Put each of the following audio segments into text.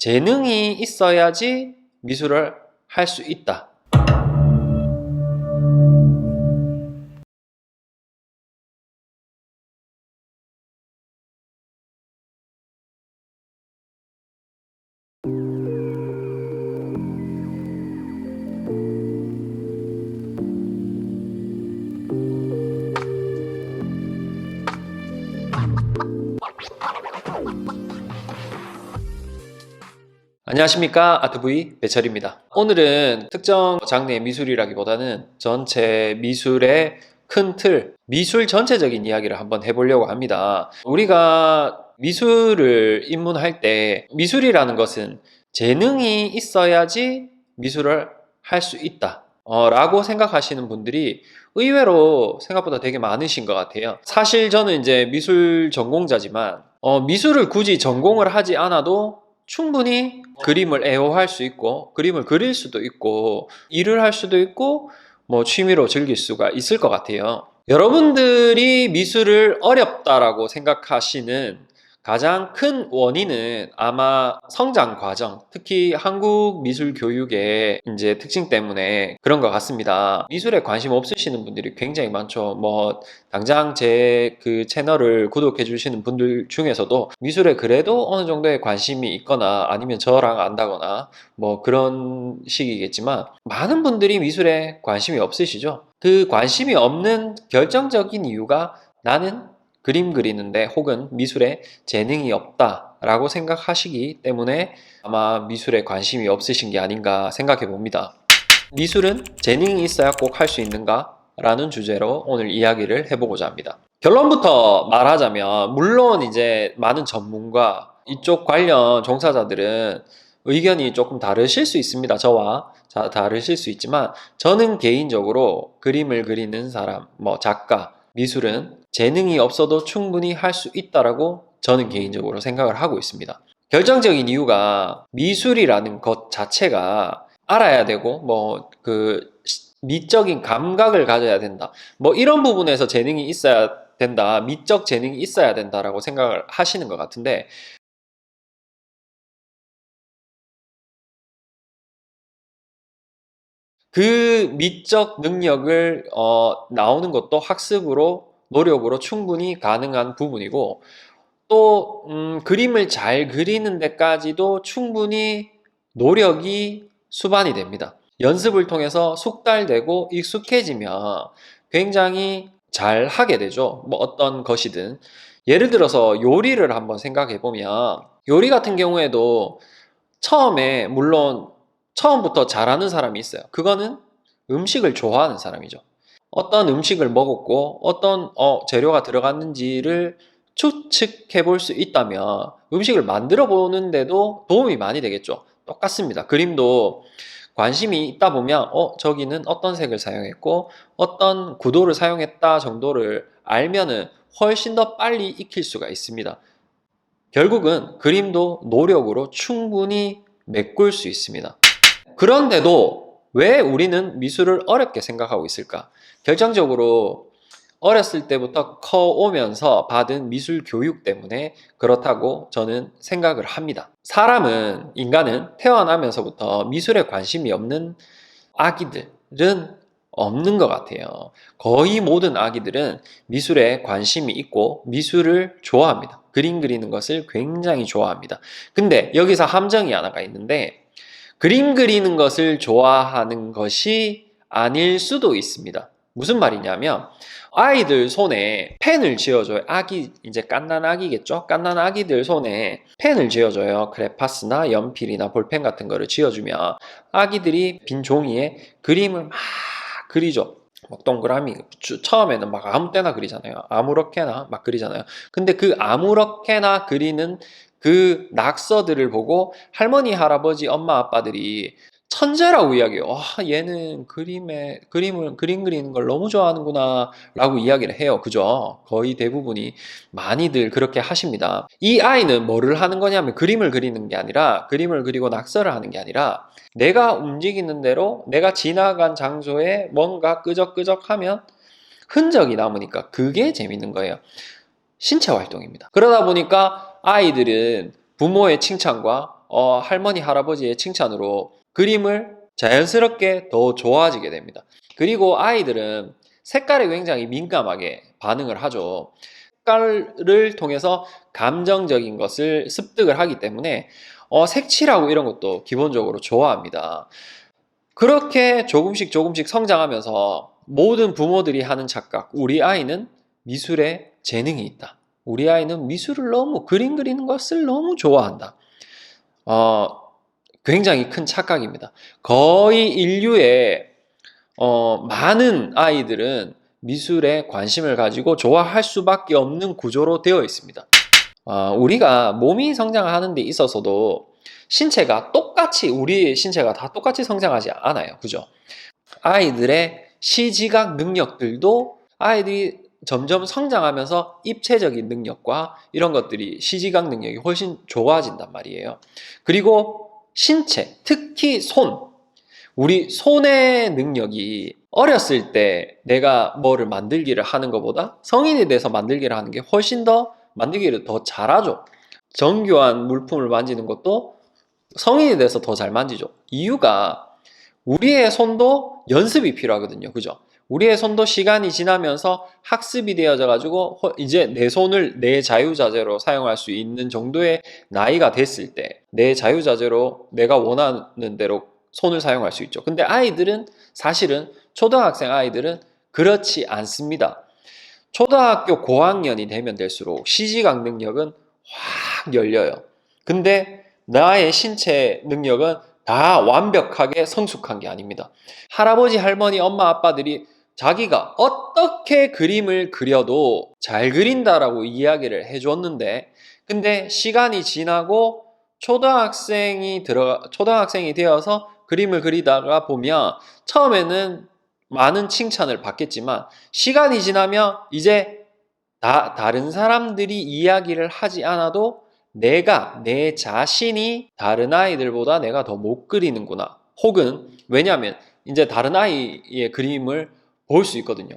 재능이 있어야지 미술을 할 수 있다. 안녕하십니까 아트브이 배철입니다. 오늘은 특정 장르의 미술이라기보다는 전체 미술의 큰 틀, 미술 전체적인 이야기를 한번 해보려고 합니다. 우리가 미술을 입문할 때 미술이라는 것은 재능이 있어야지 미술을 할 수 있다. 어, 라고 생각하시는 분들이 의외로 생각보다 되게 많으신 것 같아요. 사실 저는 이제 미술 전공자지만 어, 미술을 굳이 전공을 하지 않아도 충분히 그림을 애호할 수 있고 그림을 그릴 수도 있고 일을 할 수도 있고 뭐 취미로 즐길 수가 있을 것 같아요. 여러분들이 미술을 어렵다라고 생각하시는 가장 큰 원인은 아마 성장 과정, 특히 한국 미술 교육의 이제 특징 때문에 그런 것 같습니다. 미술에 관심 없으시는 분들이 굉장히 많죠. 뭐 당장 제 그 채널을 구독해 주시는 분들 중에서도 미술에 그래도 어느 정도의 관심이 있거나 아니면 저랑 안다거나 뭐 그런 식이겠지만 많은 분들이 미술에 관심이 없으시죠. 그 관심이 없는 결정적인 이유가 나는 그림 그리는데 혹은 미술에 재능이 없다라고 생각하시기 때문에 아마 미술에 관심이 없으신 게 아닌가 생각해 봅니다. 미술은 재능이 있어야 꼭 할 수 있는가? 라는 주제로 오늘 이야기를 해보고자 합니다. 결론부터 말하자면, 물론 이제 많은 전문가, 이쪽 관련 종사자들은 의견이 조금 다르실 수 있습니다. 저와 자, 다르실 수 있지만, 저는 개인적으로 그림을 그리는 사람, 뭐 작가, 미술은 재능이 없어도 충분히 할 수 있다라고 저는 개인적으로 생각을 하고 있습니다. 결정적인 이유가 미술이라는 것 자체가 알아야 되고 뭐 그 미적인 감각을 가져야 된다. 뭐 이런 부분에서 재능이 있어야 된다. 미적 재능이 있어야 된다라고 생각을 하시는 것 같은데 그 미적 능력을 어, 나오는 것도 학습으로 노력으로 충분히 가능한 부분이고 또 음, 그림을 잘 그리는 데까지도 충분히 노력이 수반이 됩니다. 연습을 통해서 숙달되고 익숙해지면 굉장히 잘 하게 되죠. 뭐 어떤 것이든. 예를 들어서 요리를 한번 생각해 보면 요리 같은 경우에도 처음에 물론 처음부터 잘하는 사람이 있어요. 그거는 음식을 좋아하는 사람이죠. 어떤 음식을 먹었고 어떤 어, 재료가 들어갔는지를 추측해 볼 수 있다면 음식을 만들어 보는데도 도움이 많이 되겠죠. 똑같습니다. 그림도 관심이 있다 보면 어 저기는 어떤 색을 사용했고 어떤 구도를 사용했다 정도를 알면은 훨씬 더 빨리 익힐 수가 있습니다. 결국은 그림도 노력으로 충분히 메꿀 수 있습니다. 그런데도 왜 우리는 미술을 어렵게 생각하고 있을까? 결정적으로 어렸을 때부터 커오면서 받은 미술 교육 때문에 그렇다고 저는 생각을 합니다. 사람은, 인간은 태어나면서부터 미술에 관심이 없는 아기들은 없는 것 같아요. 거의 모든 아기들은 미술에 관심이 있고 미술을 좋아합니다. 그림 그리는 것을 굉장히 좋아합니다. 근데 여기서 함정이 하나가 있는데 그림 그리는 것을 좋아하는 것이 아닐 수도 있습니다. 무슨 말이냐면 아이들 손에 펜을 쥐어줘요. 아기 이제 깐난 아기겠죠? 깐난 아기들 손에 펜을 쥐어줘요. 크레파스나 연필이나 볼펜 같은 거를 쥐어주면 아기들이 빈 종이에 그림을 막 그리죠. 막 동그라미 처음에는 막 아무 때나 그리잖아요. 아무렇게나 막 그리잖아요. 근데 그 아무렇게나 그리는 그 낙서들을 보고 할머니, 할아버지, 엄마, 아빠들이 천재라고 이야기해요. 와, 얘는 그림에, 그림을, 그림 그리는 걸 너무 좋아하는구나, 라고 이야기를 해요. 그죠? 거의 대부분이 많이들 그렇게 하십니다. 이 아이는 뭐를 하는 거냐면 그림을 그리는 게 아니라, 그림을 그리고 낙서를 하는 게 아니라, 내가 움직이는 대로 내가 지나간 장소에 뭔가 끄적끄적 하면 흔적이 남으니까 그게 재밌는 거예요. 신체 활동입니다. 그러다 보니까 아이들은 부모의 칭찬과 어, 할머니 할아버지의 칭찬으로 그림을 자연스럽게 더 좋아지게 됩니다. 그리고 아이들은 색깔에 굉장히 민감하게 반응을 하죠. 색깔을 통해서 감정적인 것을 습득을 하기 때문에 어, 색칠하고 이런 것도 기본적으로 좋아합니다. 그렇게 조금씩 조금씩 성장하면서 모든 부모들이 하는 착각, 우리 아이는 미술에 재능이 있다. 우리 아이는 미술을 너무 그림 그리는 것을 너무 좋아한다. 어, 굉장히 큰 착각입니다. 거의 인류의 어, 많은 아이들은 미술에 관심을 가지고 좋아할 수밖에 없는 구조로 되어 있습니다. 어, 우리가 몸이 성장하는 데 있어서도 신체가 똑같이 우리의 신체가 다 똑같이 성장하지 않아요. 그죠? 아이들의 시지각 능력들도 아이들이 점점 성장하면서 입체적인 능력과 이런 것들이 시지각 능력이 훨씬 좋아진단 말이에요. 그리고 신체, 특히 손. 우리 손의 능력이 어렸을 때 내가 뭐를 만들기를 하는 것보다 성인이 돼서 만들기를 하는 게 훨씬 더 만들기를 더 잘하죠. 정교한 물품을 만지는 것도 성인이 돼서 더 잘 만지죠. 이유가 우리의 손도 연습이 필요하거든요. 그죠? 우리의 손도 시간이 지나면서 학습이 되어져 가지고 이제 내 손을 내 자유자재로 사용할 수 있는 정도의 나이가 됐을 때 내 자유자재로 내가 원하는 대로 손을 사용할 수 있죠. 근데 아이들은 사실은 초등학생 아이들은 그렇지 않습니다. 초등학교 고학년이 되면 될수록 시지각 능력은 확 열려요. 근데 나의 신체 능력은 다 완벽하게 성숙한 게 아닙니다. 할아버지, 할머니, 엄마, 아빠들이 자기가 어떻게 그림을 그려도 잘 그린다라고 이야기를 해줬는데, 근데 시간이 지나고 초등학생이 들어, 초등학생이 되어서 그림을 그리다가 보면 처음에는 많은 칭찬을 받겠지만 시간이 지나면 이제 다, 다른 사람들이 이야기를 하지 않아도 내가, 내 자신이 다른 아이들보다 내가 더 못 그리는구나. 혹은, 왜냐하면 이제 다른 아이의 그림을 볼 수 있거든요.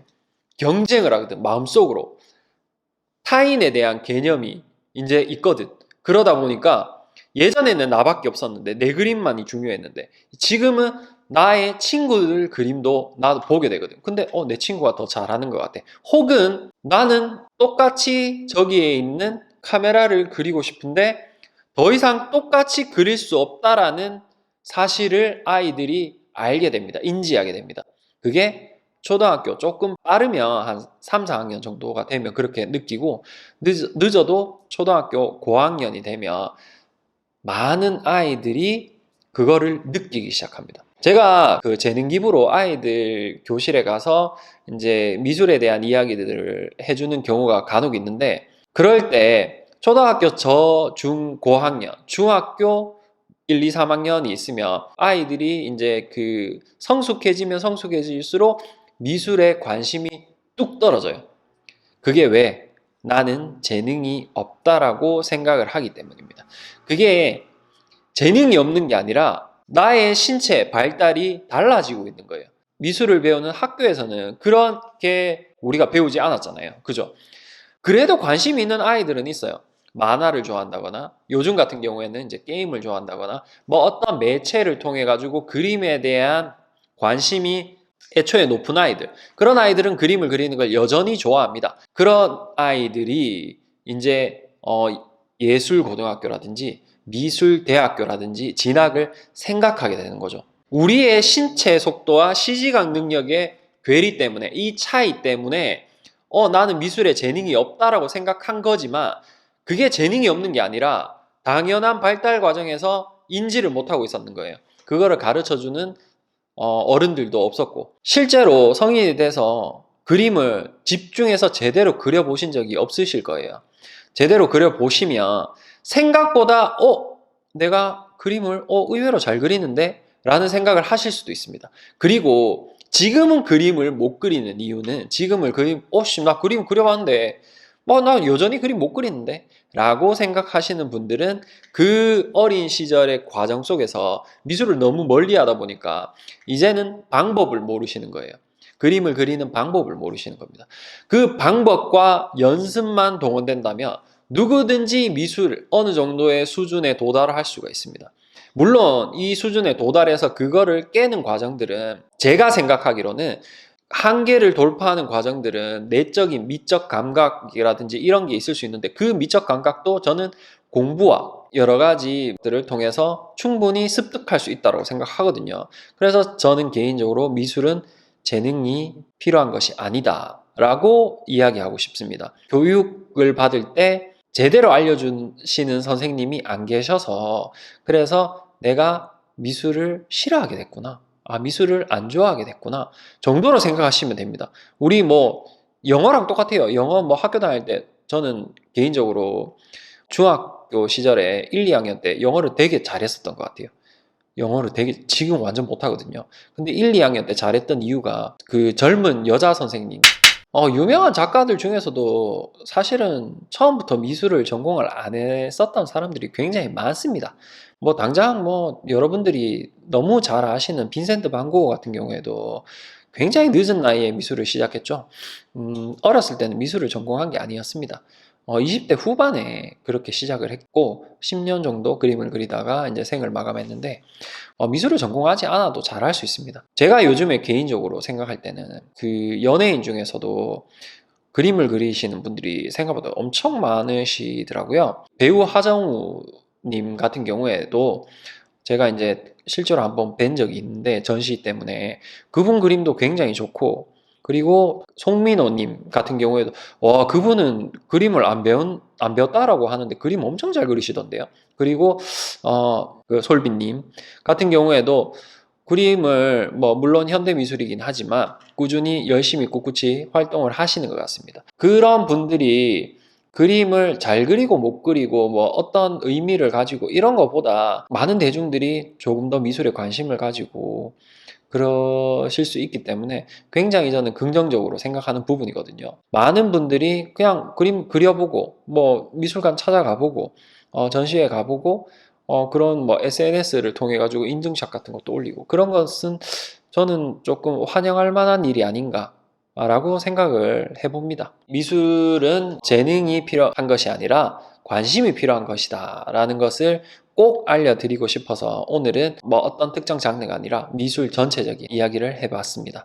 경쟁을 하거든, 마음속으로. 타인에 대한 개념이 이제 있거든. 그러다 보니까 예전에는 나밖에 없었는데, 내 그림만이 중요했는데, 지금은 나의 친구들 그림도 나도 보게 되거든. 근데, 어, 내 친구가 더 잘하는 것 같아. 혹은 나는 똑같이 저기에 있는 카메라를 그리고 싶은데 더 이상 똑같이 그릴 수 없다라는 사실을 아이들이 알게 됩니다. 인지하게 됩니다. 그게 초등학교 조금 빠르면 한 3, 4학년 정도가 되면 그렇게 느끼고 늦, 늦어도 초등학교 고학년이 되면 많은 아이들이 그거를 느끼기 시작합니다. 제가 그 재능 기부로 아이들 교실에 가서 이제 미술에 대한 이야기들을 해주는 경우가 간혹 있는데 그럴 때 초등학교 저, 중, 고학년, 중학교 1, 2, 3학년이 있으면 아이들이 이제 그 성숙해지면 성숙해질수록 미술에 관심이 뚝 떨어져요. 그게 왜? 나는 재능이 없다라고 생각을 하기 때문입니다. 그게 재능이 없는 게 아니라 나의 신체 발달이 달라지고 있는 거예요. 미술을 배우는 학교에서는 그렇게 우리가 배우지 않았잖아요. 그죠? 그래도 관심이 있는 아이들은 있어요. 만화를 좋아한다거나 요즘 같은 경우에는 이제 게임을 좋아한다거나 뭐 어떤 매체를 통해 가지고 그림에 대한 관심이 애초에 높은 아이들 그런 아이들은 그림을 그리는 걸 여전히 좋아합니다. 그런 아이들이 이제 어 예술 고등학교라든지 미술 대학교라든지 진학을 생각하게 되는 거죠. 우리의 신체 속도와 시지각 능력의 괴리 때문에 이 차이 때문에 어, 나는 미술에 재능이 없다라고 생각한 거지만 그게 재능이 없는 게 아니라 당연한 발달 과정에서 인지를 못하고 있었는 거예요. 그거를 가르쳐 주는 어, 른들도 없었고 실제로 성인이 돼서 그림을 집중해서 제대로 그려보신 적이 없으실 거예요. 제대로 그려보시면 생각보다 어 내가 그림을 어 의외로 잘 그리는데 라는 생각을 하실 수도 있습니다. 그리고 지금은 그림을 못 그리는 이유는 지금을 그림, 어씨, 나 그림 그려봤는데, 뭐, 나 여전히 그림 못 그리는데? 라고 생각하시는 분들은 그 어린 시절의 과정 속에서 미술을 너무 멀리 하다 보니까 이제는 방법을 모르시는 거예요. 그림을 그리는 방법을 모르시는 겁니다. 그 방법과 연습만 동원된다면 누구든지 미술 어느 정도의 수준에 도달할 수가 있습니다. 물론 이 수준에 도달해서 그거를 깨는 과정들은 제가 생각하기로는 한계를 돌파하는 과정들은 내적인 미적 감각이라든지 이런 게 있을 수 있는데 그 미적 감각도 저는 공부와 여러 가지들을 통해서 충분히 습득할 수 있다고 생각하거든요. 그래서 저는 개인적으로 미술은 재능이 필요한 것이 아니다 라고 이야기하고 싶습니다. 교육을 받을 때 제대로 알려주시는 선생님이 안 계셔서 그래서 내가 미술을 싫어하게 됐구나. 아, 미술을 안 좋아하게 됐구나. 정도로 생각하시면 됩니다. 우리 뭐 영어랑 똑같아요. 영어 뭐 학교 다닐 때 저는 개인적으로 중학교 시절에 1, 2학년 때 영어를 되게 잘했었던 것 같아요. 영어를 되게 지금 완전 못하거든요. 근데 1, 2학년 때 잘했던 이유가 그 젊은 여자 선생님 어, 유명한 작가들 중에서도 사실은 처음부터 미술을 전공을 안 했었던 사람들이 굉장히 많습니다. 뭐 당장 뭐 여러분들이 너무 잘 아시는 빈센트 반 고흐 같은 경우에도 굉장히 늦은 나이에 미술을 시작했죠. 음, 어렸을 때는 미술을 전공한 게 아니었습니다. 어, 20대 후반에 그렇게 시작을 했고 10년 정도 그림을 그리다가 이제 생을 마감했는데 어, 미술을 전공하지 않아도 잘 할 수 있습니다. 제가 요즘에 개인적으로 생각할 때는 그 연예인 중에서도 그림을 그리시는 분들이 생각보다 엄청 많으시더라고요. 배우 하정우 님 같은 경우에도 제가 이제 실제로 한번 뵌 적이 있는데 전시 때문에 그분 그림도 굉장히 좋고 그리고 송민호님 같은 경우에도 와 그분은 그림을 안 배운 안 배웠다라고 하는데 그림 엄청 잘 그리시던데요. 그리고 어그 솔빈님 같은 경우에도 그림을 뭐 물론 현대 미술이긴 하지만 꾸준히 열심히 꿋꿋이 활동을 하시는 것 같습니다. 그런 분들이 그림을 잘 그리고 못 그리고 뭐 어떤 의미를 가지고 이런 것보다 많은 대중들이 조금 더 미술에 관심을 가지고 그러실 수 있기 때문에 굉장히 저는 긍정적으로 생각하는 부분이거든요. 많은 분들이 그냥 그림 그려보고 뭐 미술관 찾아가보고 어, 전시회 가보고 어, 그런 뭐 SNS를 통해 가지고 인증샷 같은 것도 올리고 그런 것은 저는 조금 환영할 만한 일이 아닌가 라고 생각을 해봅니다. 미술은 재능이 필요한 것이 아니라 관심이 필요한 것이다 라는 것을 꼭 알려드리고 싶어서 오늘은 뭐 어떤 특정 장르가 아니라 미술 전체적인 이야기를 해봤습니다.